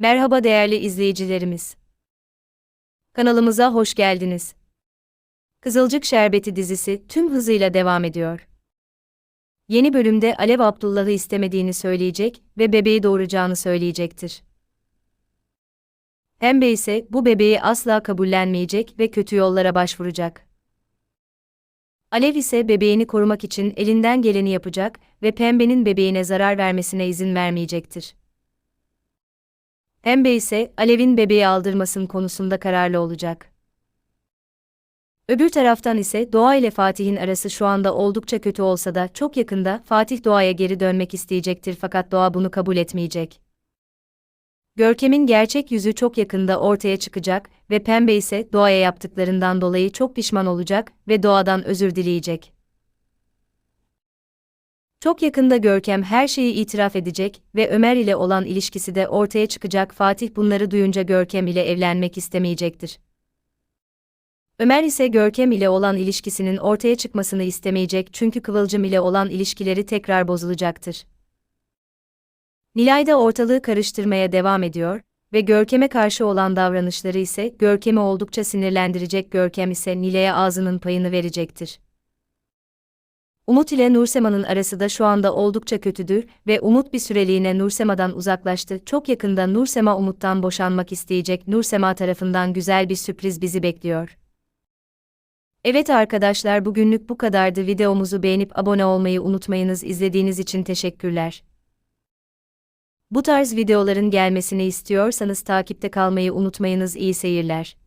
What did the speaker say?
Merhaba değerli izleyicilerimiz. Kanalımıza hoş geldiniz. Kızılcık Şerbeti dizisi tüm hızıyla devam ediyor. Yeni bölümde Alev Abdullah'ı istemediğini söyleyecek ve bebeği doğuracağını söyleyecektir. Pembe ise bu bebeği asla kabullenmeyecek ve kötü yollara başvuracak. Alev ise bebeğini korumak için elinden geleni yapacak ve Pembe'nin bebeğine zarar vermesine izin vermeyecektir. Pembe ise Alev'in bebeği aldırmasın konusunda kararlı olacak. Öbür taraftan ise Doğa ile Fatih'in arası şu anda oldukça kötü olsa da çok yakında Fatih Doğa'ya geri dönmek isteyecektir fakat Doğa bunu kabul etmeyecek. Görkem'in gerçek yüzü çok yakında ortaya çıkacak ve Pembe ise Doğa'ya yaptıklarından dolayı çok pişman olacak ve Doğa'dan özür dileyecek. Çok yakında Görkem her şeyi itiraf edecek ve Ömer ile olan ilişkisi de ortaya çıkacak. Fatih bunları duyunca Görkem ile evlenmek istemeyecektir. Ömer ise Görkem ile olan ilişkisinin ortaya çıkmasını istemeyecek çünkü Kıvılcım ile olan ilişkileri tekrar bozulacaktır. Nilay da ortalığı karıştırmaya devam ediyor ve Görkem'e karşı olan davranışları ise Görkem'i oldukça sinirlendirecek. Görkem ise Nilay'a ağzının payını verecektir. Umut ile Nursema'nın arası da şu anda oldukça kötüdür ve Umut bir süreliğine Nursema'dan uzaklaştı. Çok yakında Nursema Umut'tan boşanmak isteyecek. Nursema tarafından güzel bir sürpriz bizi bekliyor. Evet arkadaşlar bugünlük bu kadardı. Videomuzu beğenip abone olmayı unutmayınız. İzlediğiniz için teşekkürler. Bu tarz videoların gelmesini istiyorsanız takipte kalmayı unutmayınız. İyi seyirler.